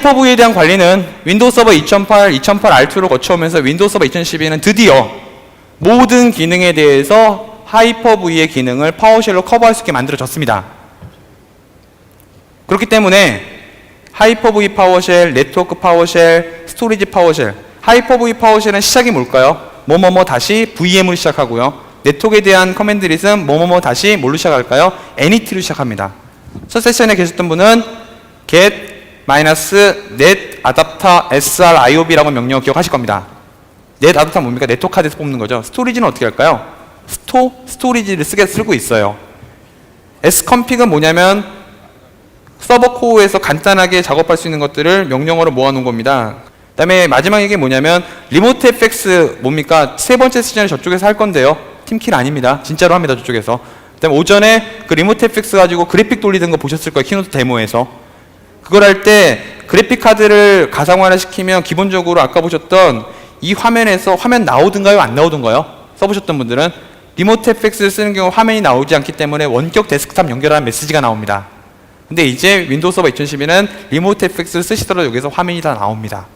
하이퍼V에 대한 관리는 윈도우 서버 2008, 2008 R2로 거쳐오면서 윈도우 서버 2012는 드디어 모든 기능에 대해서 하이퍼V의 기능을 파워쉘로 커버할 수 있게 만들어졌습니다. 그렇기 때문에 하이퍼V 파워쉘, 네트워크 파워쉘, 스토리지 파워쉘, 하이퍼V 파워쉘은 시작이 뭘까요? 뭐뭐뭐 다시 VM으로 시작하고요. 네트워크에 대한 커맨드 릿은 뭐뭐뭐 다시 뭘로 시작할까요? NET로 시작합니다. 첫 세션에 계셨던 분은 get net adapter sriob라고 명령어 기억하실 겁니다. net adapter 뭡니까? 네트워크 카드에서 뽑는 거죠. 스토리지는 어떻게 할까요? 스토 스토리지를 쓰게 쓰고 있어요. sconfig은 뭐냐면 서버 코어에서 간단하게 작업할 수 있는 것들을 명령어로 모아놓은 겁니다. 그다음에 마지막 얘기 뭐냐면 리모트 FX 뭡니까? 세 번째 시즌을 저쪽에서 할 건데요. 팀킬 아닙니다. 진짜로 합니다. 저쪽에서. 그다음에 오전에 그 리모트 FX 가지고 그래픽 돌리던 거 보셨을 거예요. 키노트 데모에서. 그걸 할 때 그래픽 카드를 가상화를 시키면 기본적으로 아까 보셨던 이 화면에서 화면 나오든가요? 안 나오든가요? 써보셨던 분들은 리모트 FX를 쓰는 경우 화면이 나오지 않기 때문에 원격 데스크탑 연결하는 메시지가 나옵니다. 근데 이제 윈도우 서버 2012는 리모트 FX를 쓰시더라도 여기서 화면이 다 나옵니다.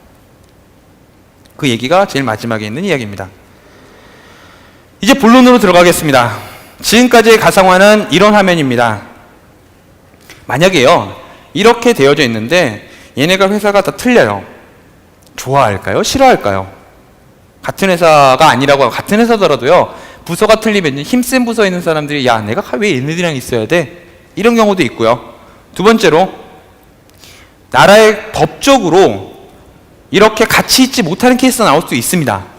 그 얘기가 제일 마지막에 있는 이야기입니다. 이제 본론으로 들어가겠습니다. 지금까지의 가상화는 이런 화면입니다. 만약에요, 이렇게 되어져 있는데 얘네가 회사가 다 틀려요. 좋아할까요? 싫어할까요? 같은 회사가 아니라고 같은 회사더라도요, 부서가 틀리면 힘센 부서에 있는 사람들이 야, 내가 왜 얘네들이랑 있어야 돼? 이런 경우도 있고요. 두 번째로, 나라의 법적으로 이렇게 같이 있지 못하는 케이스가 나올 수 있습니다.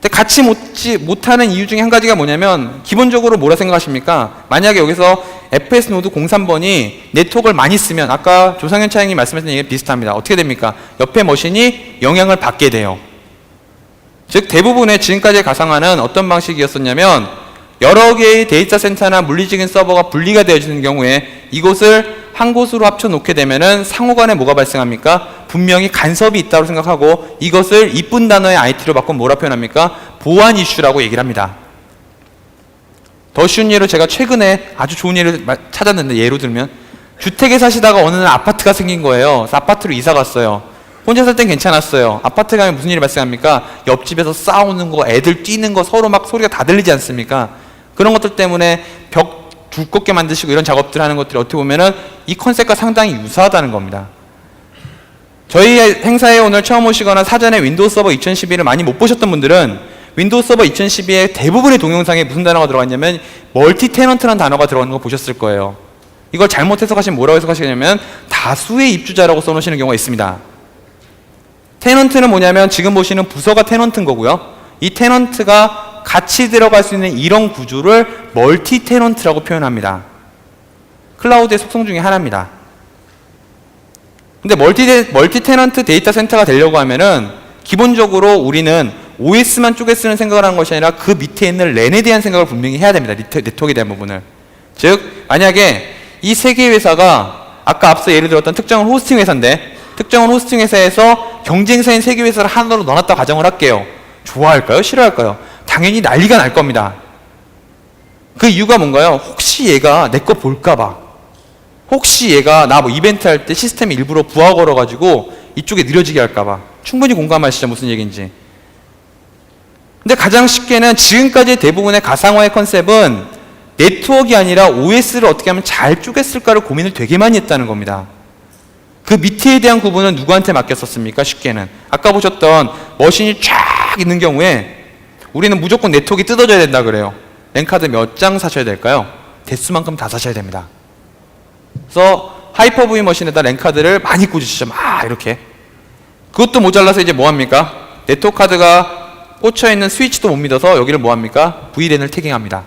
근데 같이 못지 못하는 이유 중에 한 가지가 뭐냐면 기본적으로 뭐라 생각하십니까? 만약에 여기서 FS 노드 03번이 네트워크를 많이 쓰면 아까 조상현 차장님 말씀하신 얘기 비슷합니다. 어떻게 됩니까? 옆에 머신이 영향을 받게 돼요. 즉 대부분의 지금까지의 가상화는 어떤 방식이었었냐면 여러 개의 데이터 센터나 물리적인 서버가 분리가 되어지는 경우에 이곳을 한 곳으로 합쳐 놓게 되면은 상호 간에 뭐가 발생합니까? 분명히 간섭이 있다고 생각하고 이것을 이쁜 단어의 IT로 바꾸면 뭐라 표현합니까? 보안 이슈라고 얘기를 합니다. 더 쉬운 예로 제가 최근에 아주 좋은 예를 마- 찾았는데 예로 들면 주택에 사시다가 어느 날 아파트가 생긴 거예요. 아파트로 이사 갔어요. 혼자 살 땐 괜찮았어요. 아파트 가면 무슨 일이 발생합니까? 옆집에서 싸우는 거, 애들 뛰는 거, 서로 막 소리가 다 들리지 않습니까? 그런 것들 때문에 벽 두껍게 만드시고 이런 작업들 하는 것들이 어떻게 보면은 이 컨셉과 상당히 유사하다는 겁니다. 저희 행사에 오늘 처음 오시거나 사전에 윈도우 서버 2012를 많이 못 보셨던 분들은 윈도우 서버 2012의 대부분의 동영상에 무슨 단어가 들어갔냐면 멀티 테넌트라는 단어가 들어가는 거 보셨을 거예요. 이걸 잘못 해석하시면 뭐라고 해석하시냐면 다수의 입주자라고 써놓으시는 경우가 있습니다. 테넌트는 뭐냐면 지금 보시는 부서가 테넌트인 거고요. 이 테넌트가 같이 들어갈 수 있는 이런 구조를 멀티 테넌트라고 표현합니다. 클라우드의 속성 중에 하나입니다. 근데 멀티, 데- 멀티 테넌트 데이터 센터가 되려고 하면은 기본적으로 우리는 OS만 쪼개 쓰는 생각을 하는 것이 아니라 그 밑에 있는 랜에 대한 생각을 분명히 해야 됩니다. 네트워크에 대한 부분을. 즉, 만약에 이 세 개의 회사가 아까 앞서 예를 들었던 특정한 호스팅 회사인데 특정한 호스팅 회사에서 경쟁사인 세 개 회사를 하나로 넣어놨다 가정을 할게요. 좋아할까요? 싫어할까요? 당연히 난리가 날 겁니다. 그 이유가 뭔가요? 혹시 얘가 내 거 볼까봐. 혹시 얘가 나 뭐 이벤트 할 때 시스템 일부러 부하 걸어가지고 이쪽에 느려지게 할까봐. 충분히 공감하시죠? 무슨 얘기인지. 근데 가장 쉽게는 지금까지 대부분의 가상화의 컨셉은 네트워크가 아니라 OS를 어떻게 하면 잘 쪼갰을까를 고민을 되게 많이 했다는 겁니다. 그 밑에 대한 구분은 누구한테 맡겼었습니까? 쉽게는. 아까 보셨던 머신이 쫙 있는 경우에 우리는 무조건 네트워크가 뜯어져야 된다 그래요. 랜카드 몇 장 사셔야 될까요? 대수만큼 다 사셔야 됩니다. 그래서 하이퍼V 머신에다 랜카드를 많이 꽂으시죠. 막 이렇게. 그것도 모자라서 이제 뭐 합니까? 네트워크 카드가 꽂혀 있는 스위치도 못 믿어서 여기를 뭐 합니까? VLAN을 태깅합니다.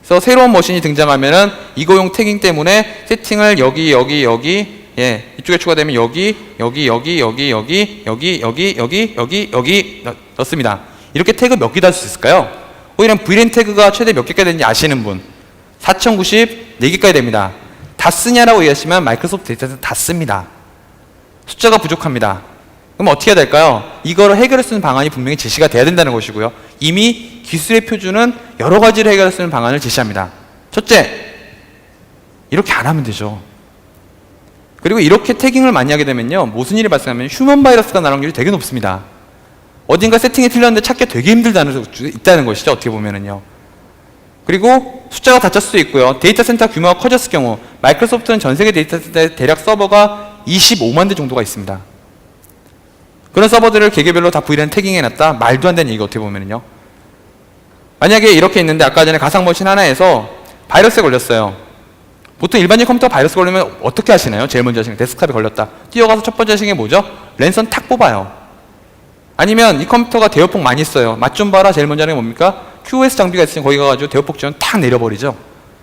그래서 새로운 머신이 등장하면은 이거용 태깅 때문에 세팅을 여기 여기 여기 예 이쪽에 추가되면 여기 여기 여기 여기 여기 여기 여기 여기 여기 여기 넣- 넣습니다. 이렇게 태그 몇 개 달 수 있을까요? 오히려 VLAN 태그가 최대 몇 개까지 되는지 아시는 분 4090 4개까지 됩니다. 다 쓰냐라고 얘기하시면 마이크로소프트 데이터에서 다 씁니다. 숫자가 부족합니다. 그럼 어떻게 해야 될까요? 이거를 해결할 수 있는 방안이 분명히 제시가 돼야 된다는 것이고요. 이미 기술의 표준은 여러 가지를 해결할 수 있는 방안을 제시합니다. 첫째, 이렇게 안 하면 되죠. 그리고 이렇게 태깅을 많이 하게 되면요. 무슨 일이 발생하면 휴먼 바이러스가 나올 확률이 되게 높습니다. 어딘가 세팅이 틀렸는데 찾기 되게 힘들다는 수 있다는 것이죠. 어떻게 보면은요. 그리고 숫자가 다 찼을 수도 있고요. 데이터 센터 규모가 커졌을 경우 마이크로소프트는 전 세계 데이터 센터에 대략 서버가 25만 대 정도가 있습니다. 그런 서버들을 개개별로 다 VLAN 태깅해 놨다? 말도 안 되는 얘기가 어떻게 보면은요. 만약에 이렇게 있는데 아까 전에 가상 머신 하나에서 바이러스에 걸렸어요. 보통 일반적인 컴퓨터 바이러스 걸리면 어떻게 하시나요? 제일 먼저 하시는 게 데스크탑에 걸렸다. 뛰어가서 첫 번째 하시는 게 뭐죠? 랜선 탁 뽑아요. 아니면 이 컴퓨터가 대역폭 많이 써요. 맛 좀 봐라. 제일 먼저 하는 게 뭡니까? QoS 장비가 있으면 거기 가가지고 대역폭 지원 탁 내려버리죠.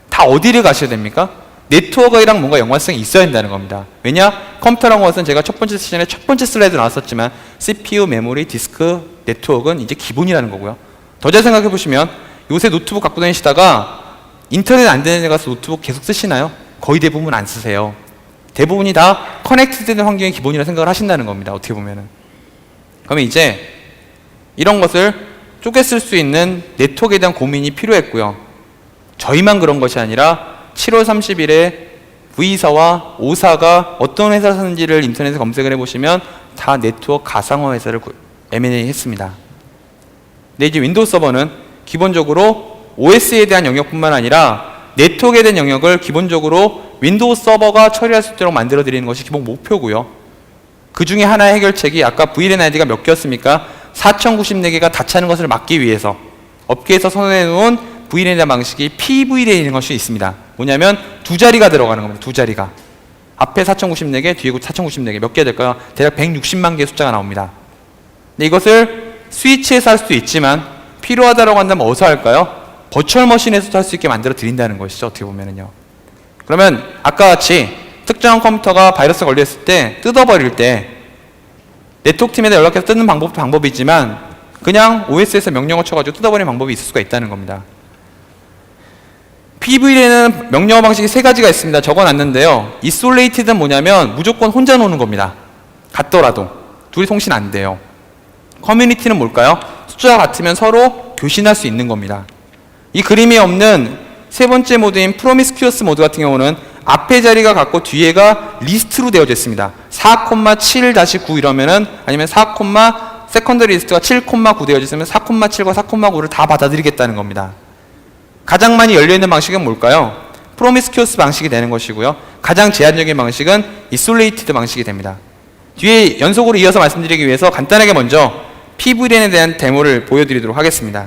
다 어디를 가셔야 됩니까? 네트워크랑 뭔가 연관성이 있어야 된다는 겁니다. 왜냐? 컴퓨터라는 것은 제가 첫 번째 세션에 첫 번째 슬라이드 나왔었지만 CPU, 메모리, 디스크, 네트워크는 이제 기본이라는 거고요. 더 잘 생각해 보시면 요새 노트북 갖고 다니시다가 인터넷 안 되는 데 가서 노트북 계속 쓰시나요? 거의 대부분 안 쓰세요. 대부분이 다 커넥트 되는 환경이 기본이라 생각을 하신다는 겁니다. 어떻게 보면은. 그러면 이제 이런 것을 쪼개 쓸 수 있는 네트워크에 대한 고민이 필요했고요. 저희만 그런 것이 아니라 7월 30일에 V사와 O사가 어떤 회사 사는지를 인터넷에 검색을 해보시면 다 네트워크 가상화 회사를 구- M&A 했습니다. 근데 이제 윈도우 서버는 기본적으로 OS에 대한 영역뿐만 아니라 네트워크에 대한 영역을 기본적으로 윈도우 서버가 처리할 수 있도록 만들어 드리는 것이 기본 목표고요. 그 중에 하나의 해결책이 아까 VLAN ID가 몇 개였습니까? 4094개가 다 차는 것을 막기 위해서 업계에서 선언해 놓은 VLAN에 대한 방식이 PVLAN인 것이 있습니다. 뭐냐면 두 자리가 들어가는 겁니다. 두 자리가. 앞에 4094개, 뒤에 4094개 몇 개 될까요? 대략 160만 개의 숫자가 나옵니다. 근데 이것을 스위치에서 할 수도 있지만 필요하다고 한다면 어디서 할까요? 버추얼 머신에서도 할 수 있게 만들어 드린다는 것이죠. 어떻게 보면은요. 그러면 아까 같이 특정한 컴퓨터가 바이러스 걸렸을 때 뜯어버릴 때 네트워크 팀에다 연락해서 뜯는 방법도 방법이지만 그냥 OS에서 명령어 쳐가지고 뜯어버리는 방법이 있을 수가 있다는 겁니다. PV에는 명령어 방식이 세 가지가 있습니다. 적어놨는데요. 이솔레이티드는 뭐냐면 무조건 혼자 노는 겁니다. 같더라도 둘이 통신 안 돼요. 커뮤니티는 뭘까요? 숫자가 같으면 서로 교신할 수 있는 겁니다. 이 그림이 없는 세 번째 모드인 프로미스큐어스 모드 같은 경우는 앞에 자리가 같고 뒤에가 리스트로 되어져 있습니다. 4,7-9 이러면은 아니면 4, 세컨더리 리스트가 7,9 되어져 있으면 4,7과 4,9를 다 받아들이겠다는 겁니다. 가장 많이 열려 있는 방식은 뭘까요? 프로미스큐어스 방식이 되는 것이고요. 가장 제한적인 방식은 이솔레이티드 방식이 됩니다. 뒤에 연속으로 이어서 말씀드리기 위해서 간단하게 먼저 PVLAN에 대한 데모를 보여드리도록 하겠습니다.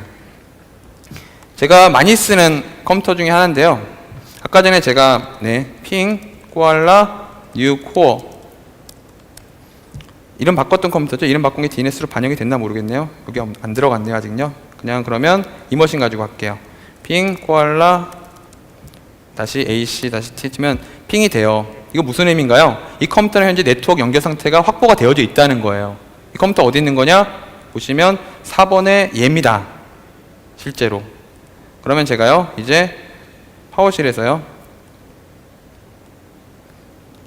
제가 많이 쓰는 컴퓨터 중에 하나인데요. 아까 전에 제가 네, 핑, 코알라, 뉴 코어 이름 바꿨던 컴퓨터죠. 이름 바꾼 게 DNS로 반영이 됐나 모르겠네요. 여기 안- 안 들어갔네요 아직요. 그냥 그러면 이 머신 가지고 할게요. 핑, 코알라 다시 AC 다시 T 치면 핑이 돼요. 이거 무슨 의미인가요? 이 컴퓨터는 현재 네트워크 연결 상태가 확보가 되어져 있다는 거예요. 이 컴퓨터 어디 있는 거냐? 보시면 4번에 얘입니다. 실제로. 그러면 제가요, 이제 파워실에서요,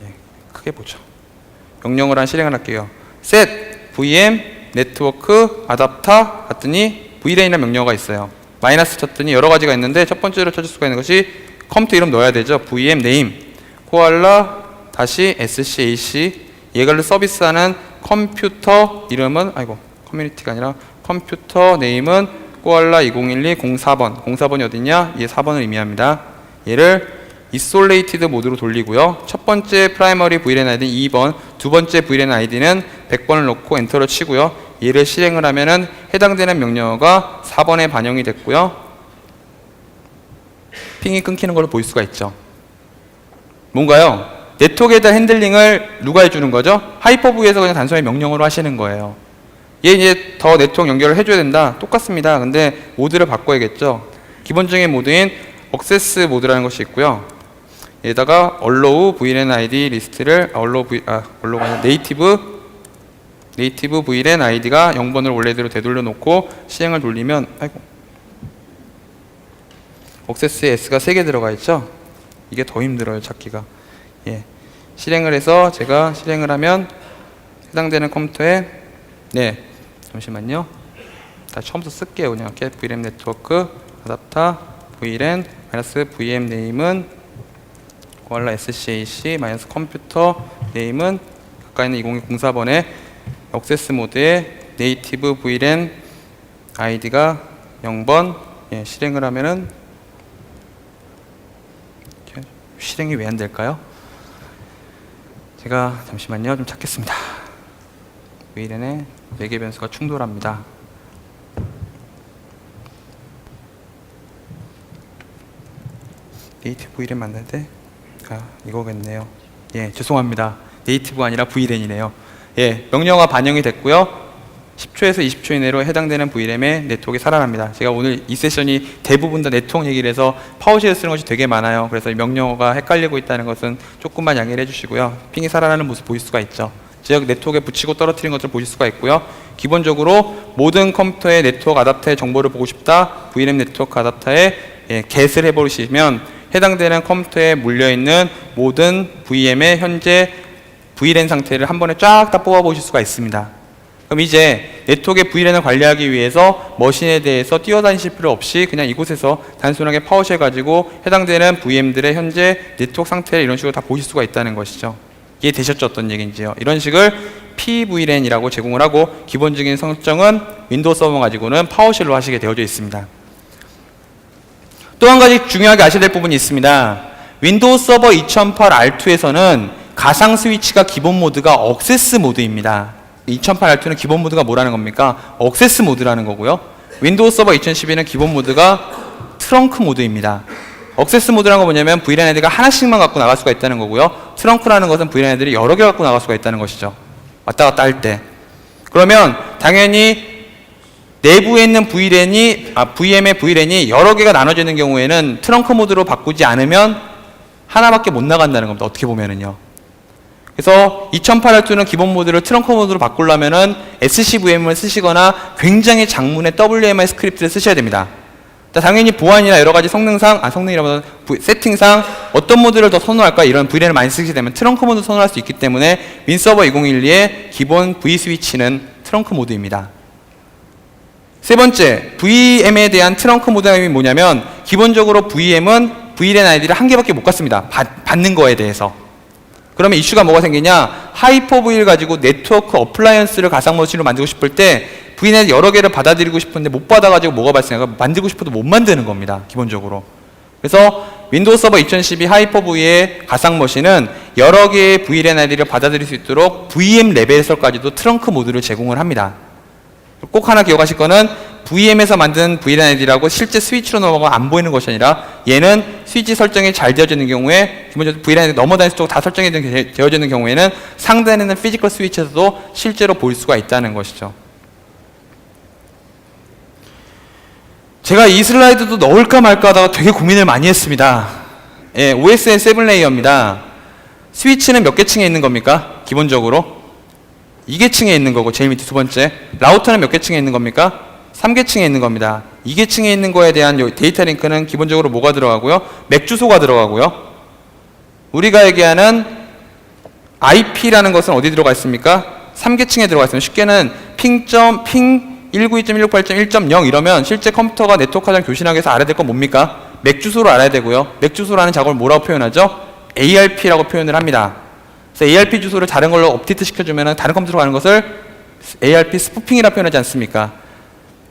네, 크게 보죠. 명령을 한 실행을 할게요. set vm 네트워크 아답터 갔더니 VLAN이라는 명령어가 있어요. 마이너스 쳤더니 여러 가지가 있는데 첫 번째로 쳐줄 수가 있는 것이 컴퓨터 이름 넣어야 되죠. vm 네임 코알라 다시 SCAC 얘가를 서비스하는 컴퓨터 이름은 아이고 커뮤니티가 아니라 컴퓨터 네임은 코알라 2012 04번 04번이 어딨냐? 얘 4번을 의미합니다. 얘를 isolated 모드로 돌리고요. 첫 번째 프라이머리 VLAN 아이디 2번, 두 번째 VLAN 아이디는 100번을 놓고 엔터를 치고요. 얘를 실행을 하면은 해당되는 명령어가 4번에 반영이 됐고요. 핑이 끊기는 걸볼 수가 있죠. 뭔가요? 네트워크에 대한 핸들링을 누가 해주는 거죠? 하이퍼브에서 그냥 단순히 명령어로 하시는 거예요. 얘 이제 더 네트워크 연결을 해줘야 된다. 똑같습니다. 근데 모드를 바꿔야겠죠. 기본적인 모드인 억세스 모드라는 것이 있고요. 얘다가 allow VLAN ID 리스트를 아, allow v, 아, allow가 아니라 네이티브 네이티브 VLAN ID가 0번을 원래대로 되돌려 놓고 실행을 돌리면 아이고 억세스에 S가 3개 들어가 있죠. 이게 더 힘들어요 찾기가. 예. 실행을 해서 제가 실행을 하면 해당되는 컴퓨터에 네 잠시만요. 다시 처음부터 쓸게요. 그냥 get VLAN 네트워크 아답터 VLAN 마이너스 VM 네임은 코알라 SCAC 마이너스 컴퓨터 네임은 가까이 있는 2004번에 억세스 모드의 네이티브 VLAN 아이디가 0번 예, 실행을 하면은 실행이 왜 안 될까요? 제가 잠시만요 좀 찾겠습니다. VLAN의 매개 변수가 충돌합니다. 네이티브 VLAN 만들 때, 아 이거겠네요. 예, 죄송합니다. 네이티브가 아니라 VLAN이네요. 예, 명령어가 반영이 됐고요. 10초에서 20초 이내로 해당되는 VRAM의 네트워크가 살아납니다. 제가 오늘 이 세션이 대부분 다 네트워크 얘기를 해서 파워쉘 쓰는 것이 되게 많아요. 그래서 이 명령어가 헷갈리고 있다는 것은 조금만 양해를 해주시고요. 핑이 살아나는 모습 보일 수가 있죠. 지역 네트워크에 붙이고 떨어뜨린 것을 보실 수가 있고요. 기본적으로 모든 컴퓨터의 네트워크 아답터의 정보를 보고 싶다. VRAM 네트워크 아답터에 예, get을 해버리시면 해당되는 컴퓨터에 물려있는 모든 VM의 현재 VLAN 상태를 한 번에 쫙 다 뽑아보실 수가 있습니다. 그럼 이제 네트워크의 VLAN을 관리하기 위해서 머신에 대해서 뛰어다니실 필요 없이 그냥 이곳에서 단순하게 파워쉘 가지고 해당되는 VM들의 현재 네트워크 상태를 이런 식으로 다 보실 수가 있다는 것이죠. 이해되셨죠? 어떤 얘기인지요? 이런 식을 PVLAN이라고 제공을 하고 기본적인 설정은 윈도우 서버 가지고는 파워쉘로 하시게 되어져 있습니다. 또 한 가지 중요하게 아셔야 될 부분이 있습니다. 윈도우 서버 2008 R2에서는 가상 스위치가 기본 모드가 억세스 모드입니다. 2008 R2는 기본 모드가 뭐라는 겁니까? 억세스 모드라는 거고요. 윈도우 서버 2012는 기본 모드가 트렁크 모드입니다. 억세스 모드라는 건 뭐냐면 VLAN 애들가 하나씩만 갖고 나갈 수가 있다는 거고요. 트렁크라는 것은 VLAN 애들이 여러 개 갖고 나갈 수가 있다는 것이죠. 왔다 갔다 할 때. 그러면 당연히 내부에 있는 VLAN이 아, VM의 VLAN이 여러 개가 나눠져 있는 경우에는 트렁크 모드로 바꾸지 않으면 하나밖에 못 나간다는 겁니다. 어떻게 보면은요. 그래서 2008R2는 기본 모드를 트렁크 모드로 바꾸려면은 SCVM을 쓰시거나 굉장히 장문의 WMI 스크립트를 쓰셔야 됩니다. 자, 당연히 보안이나 여러 가지 성능상, 아, 성능이라보다 세팅상 어떤 모드를 더 선호할까 이런 VLAN을 많이 쓰시게 되면 트렁크 모드 선호할 수 있기 때문에 윈서버 2012의 기본 V 스위치는 트렁크 모드입니다. 세 번째, VM에 대한 트렁크 모드가 뭐냐면 기본적으로 VM은 VLAN 아이디를 한 개밖에 못 갖습니다. 받, 받는 거에 대해서. 그러면 이슈가 뭐가 생기냐? 하이퍼V를 가지고 네트워크 어플라이언스를 가상 머신으로 만들고 싶을 때 VNet 여러 개를 받아들이고 싶은데 못 받아가지고 뭐가 발생할까? 만들고 싶어도 못 만드는 겁니다. 기본적으로. 그래서 윈도우 서버 2012 하이퍼V의 가상 머신은 여러 개의 VLAN 아이디를 받아들일 수 있도록 VM 레벨에서까지도 트렁크 모드를 제공을 합니다. 꼭 하나 기억하실 거는 VM에서 만든 VLAN 아이디라고 실제 스위치로 넘어가면 안 보이는 것이 아니라 얘는 스위치 설정이 잘 되어져 있는 경우에 기본적으로 VLAN 아이디 넘어다닐 수 있도록 다 설정이 되- 되어져 있는 경우에는 상단에 있는 피지컬 스위치에서도 실제로 보일 수가 있다는 것이죠. 제가 이 슬라이드도 넣을까 말까 하다가 되게 고민을 많이 했습니다. 예, OSN 7레이어입니다. 스위치는 몇 개 층에 있는 겁니까? 기본적으로 2계층에 있는 거고 제일 밑에 두 번째 라우터는 몇 계층에 있는 겁니까? 3계층에 있는 겁니다. 2계층에 있는 거에 대한 요 데이터 링크는 기본적으로 뭐가 들어가고요? 맥 주소가 들어가고요. 우리가 얘기하는 IP라는 것은 어디 들어가 있습니까? 3계층에 들어가 있습니다. 쉽게는 핑점 핑 192.168.1.0 이러면 실제 컴퓨터가 네트워크 화장 교신하기 위해서 알아야 될 건 뭡니까? 맥 주소를 알아야 되고요. 맥 주소라는 작업을 뭐라고 표현하죠? ARP라고 표현을 합니다. 그래서 ARP 주소를 다른 걸로 업데이트 시켜주면 다른 컴퓨터로 가는 것을 ARP 스푸핑이라 표현하지 않습니까?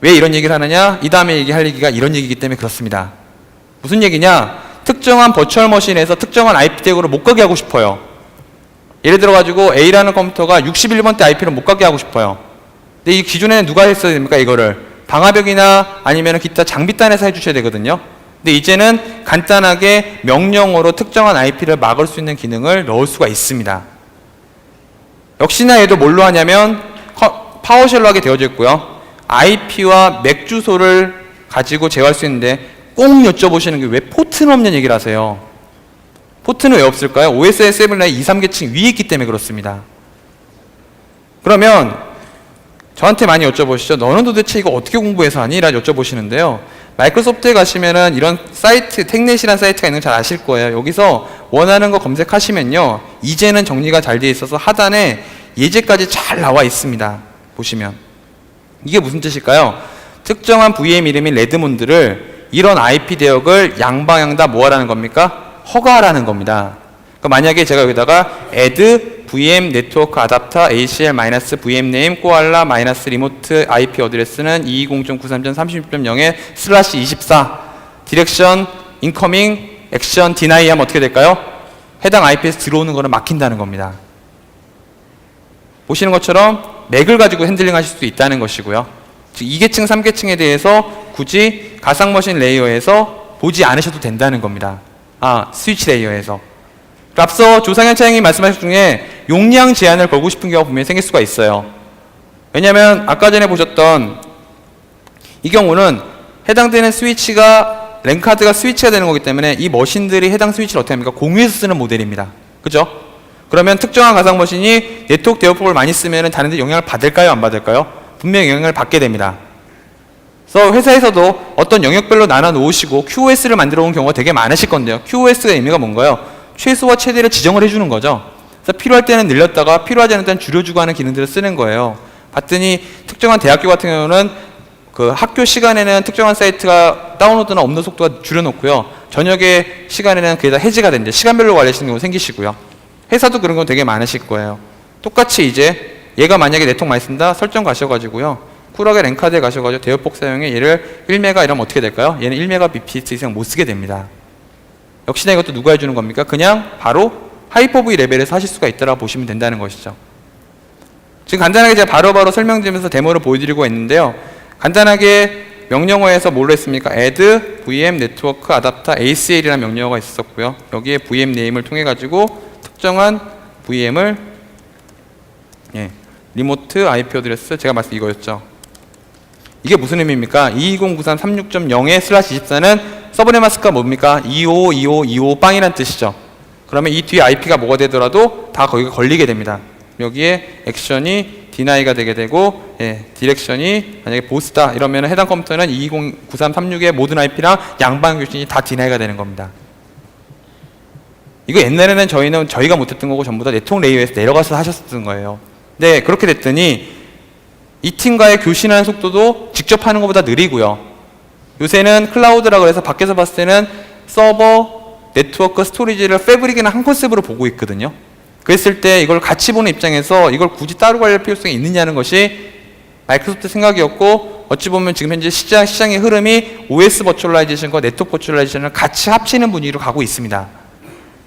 왜 이런 얘기를 하느냐? 이 다음에 얘기할 얘기가 이런 얘기이기 때문에 그렇습니다. 무슨 얘기냐? 특정한 버추얼 머신에서 특정한 IP 덱으로 못 가게 하고 싶어요. 예를 들어가지고 A라는 컴퓨터가 61번대 IP로 못 가게 하고 싶어요. 근데 이 기존에는 누가 했어야 됩니까? 이거를 방화벽이나 아니면 기타 장비단에서 해주셔야 되거든요. 근데 이제는 간단하게 명령어로 특정한 IP를 막을 수 있는 기능을 넣을 수가 있습니다. 역시나 얘도 뭘로 하냐면 커- 파워쉘로 하게 되어져 있고요. IP와 맥 주소를 가지고 제어할 수 있는데 꼭 여쭤보시는 게 왜 포트는 없는 얘기를 하세요? 포트는 왜 없을까요? OSI 7의 2, 3계층 위에 있기 때문에 그렇습니다. 그러면 저한테 많이 여쭤보시죠. 너는 도대체 이거 어떻게 공부해서 하니? 라 여쭤보시는데요. 마이크로소프트에 가시면은 이런 사이트, 텍넷이라는 사이트가 있는 거 잘 아실 거예요. 여기서 원하는 거 검색하시면요. 이제는 정리가 잘 되어 있어서 하단에 예제까지 잘 나와 있습니다. 보시면. 이게 무슨 뜻일까요? 특정한 VM 이름인 레드몬드를 이런 IP 대역을 양방향 다 뭐하라는 겁니까? 허가하라는 겁니다. 그러니까 만약에 제가 여기다가 add VM 네트워크 아답터 ACL 마이너스 VM 네임 코알라 마이너스 리모트 IP 어드레스는 220.93.36.0에 슬래시 24 디렉션 인커밍 액션 디나이 하면 어떻게 될까요? 해당 IP에서 들어오는 거를 막힌다는 겁니다. 보시는 것처럼 맥을 가지고 핸들링 하실 수 있다는 것이고요. 즉 2계층, 3계층에 대해서 굳이 가상머신 레이어에서 보지 않으셔도 된다는 겁니다. 아, 스위치 레이어에서. 앞서 조상현 차장님이 말씀하신 중에 용량 제한을 걸고 싶은 경우가 분명히 생길 수가 있어요. 왜냐하면 아까 전에 보셨던 이 경우는 해당되는 스위치가 랜카드가 스위치가 되는 거기 때문에 이 머신들이 해당 스위치를 어떻게 합니까? 공유해서 쓰는 모델입니다. 그죠? 그러면 특정한 가상 머신이 네트워크 대여법을 많이 쓰면 다른 데 영향을 받을까요? 안 받을까요? 분명히 영향을 받게 됩니다. 그래서 회사에서도 어떤 영역별로 나눠 놓으시고 QoS를 만들어 온 경우가 되게 많으실 건데요. QoS가 의미가 뭔가요? 최소와 최대를 지정을 해주는 거죠. 그래서 필요할 때는 늘렸다가 필요하지 않을 때는 줄여주고 하는 기능들을 쓰는 거예요. 봤더니 특정한 대학교 같은 경우는 그 학교 시간에는 특정한 사이트가 다운로드나 업로드 속도가 줄여놓고요. 저녁에 시간에는 그게 다 해지가 되는데 시간별로 관리하시는 경우 생기시고요. 회사도 그런 건 되게 많으실 거예요. 똑같이 이제 얘가 만약에 네트워크 많이 쓴다 설정 가셔가지고요. 쿨하게 랜카드에 가셔가지고 대역폭 사용에 얘를 1메가 이러면 어떻게 될까요? 얘는 1메가비트 이상 못 쓰게 됩니다. 역시나 이것도 누가 해주는 겁니까? 그냥 바로 하이퍼V 레벨에서 하실 수가 있다라 보시면 된다는 것이죠. 지금 간단하게 제가 바로바로 설명드리면서 데모를 보여드리고 있는데요. 간단하게 명령어에서 뭘로 했습니까? add vm 네트워크 아답터 acl이라는 명령어가 있었고요. 여기에 vm 네임을 통해 가지고 특정한 vm을 예, 리모트 IP 어드레스 제가 말씀 이거였죠. 이게 무슨 의미입니까? 2209336.0의 슬래시 24는 서브넷 마스크가 뭡니까? 25, 25, 25 빵이란 뜻이죠. 그러면 이 뒤에 IP가 뭐가 되더라도 다 거기가 걸리게 됩니다. 여기에 액션이 디나이가 되게 되고 예, 디렉션이 만약에 보스다 이러면 해당 컴퓨터는 2209336의 모든 IP랑 양방 교신이 다 디나이가 되는 겁니다. 이거 옛날에는 저희는 저희가 못했던 거고 전부 다 네트워크 레이어에서 내려가서 하셨던 거예요. 근데 그렇게 됐더니 이 팀과의 교신하는 속도도 직접 하는 것보다 느리고요. 요새는 클라우드라고 해서 밖에서 봤을 때는 서버, 네트워크, 스토리지를 패브릭이나 한 컨셉으로 보고 있거든요. 그랬을 때 이걸 같이 보는 입장에서 이걸 굳이 따로 관리할 필요성이 있느냐는 것이 마이크로소프트 생각이었고 어찌 보면 지금 현재 시장, 시장의 흐름이 OS 버추얼라이제이션과 네트워크 버추얼라이제이션을 같이 합치는 분위기로 가고 있습니다.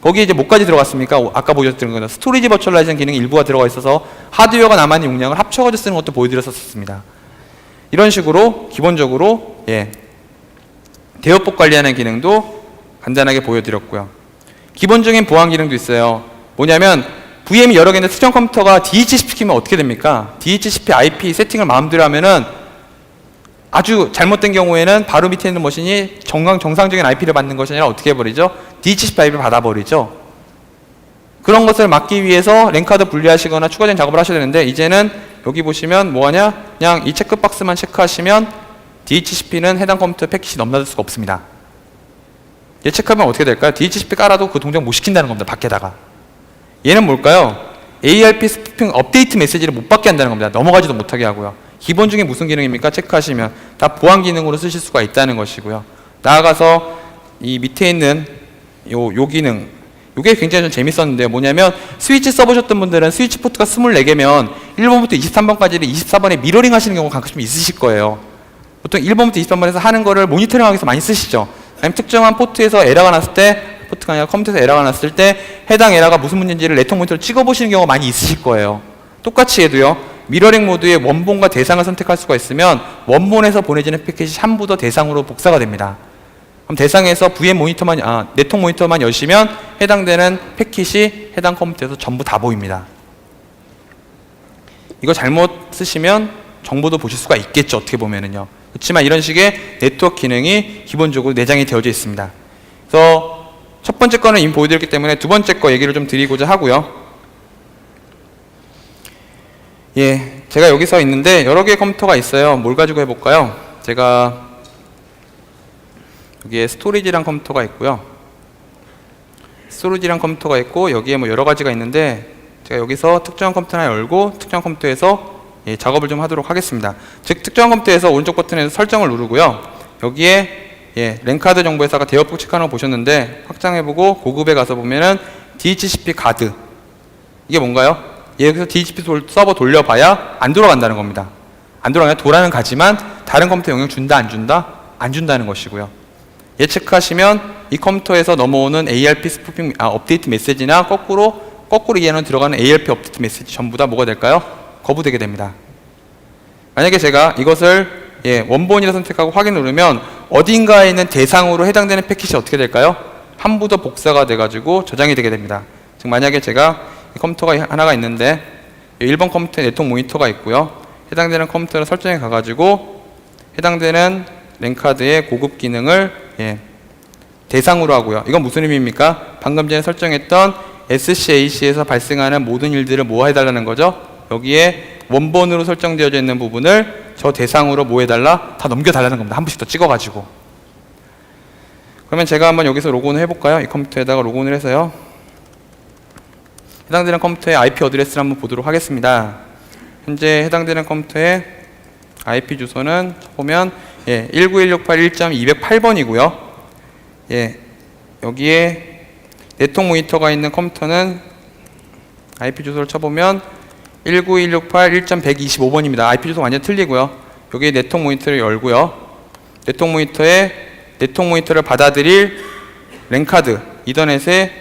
거기에 이제 뭐까지 들어갔습니까? 아까 보여드린 거는 스토리지 버추얼라이제이션 기능이 일부가 들어가 있어서 하드웨어가 남아있는 용량을 합쳐가지고 쓰는 것도 보여드렸었습니다. 이런 식으로 기본적으로 예, 대여법 관리하는 기능도 간단하게 보여드렸고요. 기본적인 보안 기능도 있어요. 뭐냐면 VM이 여러 개인데 특정 컴퓨터가 DHCP 키면 어떻게 됩니까? DHCP IP 세팅을 마음대로 하면은 아주 잘못된 경우에는 바로 밑에 있는 머신이 정상, 정상적인 IP를 받는 것이 아니라 어떻게 해버리죠? DHCP IP를 받아버리죠. 그런 것을 막기 위해서 랭카드 분리하시거나 추가적인 작업을 하셔야 되는데 이제는 여기 보시면 뭐하냐? 그냥 이 체크박스만 체크하시면 DHCP는 해당 컴퓨터 패킷이 넘나들 수가 없습니다. 얘 체크하면 어떻게 될까요? DHCP 깔아도 그 동작 못 시킨다는 겁니다. 밖에다가. 얘는 뭘까요? ARP 스피핑 업데이트 메시지를 못 받게 한다는 겁니다. 넘어가지도 못하게 하고요. 기본적인 무슨 기능입니까? 체크하시면 다 보안 기능으로 쓰실 수가 있다는 것이고요. 나아가서 이 밑에 있는 요, 요 기능 요게 굉장히 좀 재밌었는데요. 뭐냐면 스위치 써보셨던 분들은 스위치 포트가 24개면 1번부터 23번까지를 24번에 미러링 하시는 경우가 가끔 있으실 거예요. 보통 1번부터 23번에서 하는 거를 모니터링하기 위해서 많이 쓰시죠. 아니면 특정한 포트에서 에러가 났을 때 포트가 아니라 컴퓨터에서 에러가 났을 때 해당 에러가 무슨 문제인지를 네트워크 모니터로 찍어보시는 경우가 많이 있으실 거예요. 똑같이 해도요. 미러링 모드의 원본과 대상을 선택할 수가 있으면 원본에서 보내지는 패킷이 전부 다 대상으로 복사가 됩니다. 그럼 대상에서 VM 모니터만 아, 네트워크 모니터만 여시면 해당되는 패킷이 해당 컴퓨터에서 전부 다 보입니다. 이거 잘못 쓰시면 정보도 보실 수가 있겠죠. 어떻게 보면은요. 그렇지만 이런 식의 네트워크 기능이 기본적으로 내장이 되어져 있습니다. 그래서 첫 번째 거는 이미 보여드렸기 때문에 두 번째 거 얘기를 좀 드리고자 하고요. 예, 제가 여기서 있는데 여러 개의 컴퓨터가 있어요. 뭘 가지고 해볼까요? 제가 여기에 스토리지랑 컴퓨터가 있고요. 스토리지랑 컴퓨터가 있고 여기에 뭐 여러 가지가 있는데 제가 여기서 특정한 컴퓨터 하나 열고 특정한 컴퓨터에서 예, 작업을 좀 하도록 하겠습니다. 즉 특정한 컴퓨터에서 오른쪽 버튼에서 설정을 누르고요. 여기에 예, 랭카드 정보회사가 대여폭 체크하는 거 보셨는데 확장해보고 고급에 가서 보면은 DHCP 가드 이게 뭔가요? 여기서 DHCP 돌- 서버 돌려봐야 안 돌아간다는 겁니다. 안 돌아가냐? 돌아는 가지만 다른 컴퓨터에 영향 준다 안 준다? 안 준다는 것이고요. 예측하시면 이 컴퓨터에서 넘어오는 ARP 스푸핑 아, 업데이트 메시지나 거꾸로 거꾸로 이해는 들어가는 ARP 업데이트 메시지 전부 다 뭐가 될까요? 거부되게 됩니다. 만약에 제가 이것을 예, 원본이라 선택하고 확인 누르면 어딘가에 있는 대상으로 해당되는 패킷이 어떻게 될까요? 한 부 더 복사가 돼가지고 저장이 되게 됩니다. 즉 만약에 제가 이 컴퓨터가 하나가 있는데 1번 컴퓨터에 네트워크 모니터가 있고요. 해당되는 컴퓨터를 설정해 가가지고 해당되는 랜카드의 고급 기능을 예, 대상으로 하고요. 이건 무슨 의미입니까? 방금 전에 설정했던 SCAC에서 발생하는 모든 일들을 모아해달라는 거죠. 여기에 원본으로 설정되어 있는 부분을 저 대상으로 모아달라 다 넘겨달라는 겁니다. 한 번씩 더 찍어가지고. 그러면 제가 한번 여기서 로그인을 해볼까요? 이 컴퓨터에다가 로그인을 해서요. 해당되는 컴퓨터의 IP 어드레스를 한번 보도록 하겠습니다. 현재 해당되는 컴퓨터의 IP 주소는 보면 예, 19168.1.208번이고요. 예, 여기에 네트워크 모니터가 있는 컴퓨터는 IP 주소를 쳐보면 19168.1.125번입니다. IP 주소 완전 틀리고요. 여기에 네트워크 모니터를 열고요. 네트워크 모니터에 네트워크 모니터를 받아들일 랜카드 이더넷에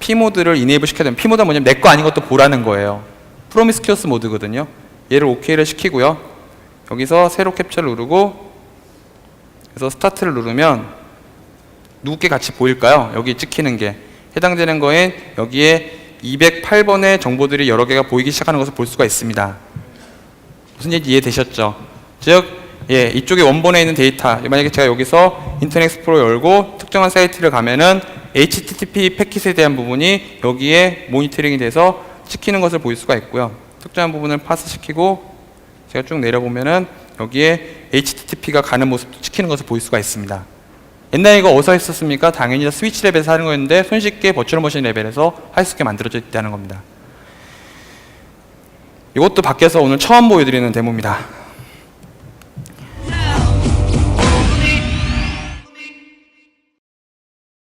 P모드를 이네이블 시켜야 되면 P모드가 뭐냐면 내 거 아닌 것도 보라는 거예요. 프로미스큐어스 모드거든요. 얘를 OK를 시키고요. 여기서 새로 캡처를 누르고 그래서 스타트를 누르면 누구께 같이 보일까요? 여기 찍히는 게 해당되는 거엔 여기에 208번의 정보들이 여러 개가 보이기 시작하는 것을 볼 수가 있습니다. 무슨 얘기 이해되셨죠? 즉, 예, 이쪽에 원본에 있는 데이터, 만약에 제가 여기서 인터넷 익스플로러 열고 특정한 사이트를 가면은 HTTP 패킷에 대한 부분이 여기에 모니터링이 돼서 찍히는 것을 볼 수가 있고요. 특정한 부분을 파스시키고 제가 쭉 내려보면은 여기에 HTTP가 가는 모습도 찍히는 것을 볼 수가 있습니다. 옛날에 이거 어디서 했었습니까? 당연히 스위치 랩에서 하는 거였는데 손쉽게 버추얼 머신 레벨에서 할 수 있게 만들어져 있다는 겁니다. 이것도 밖에서 오늘 처음 보여드리는 데모입니다.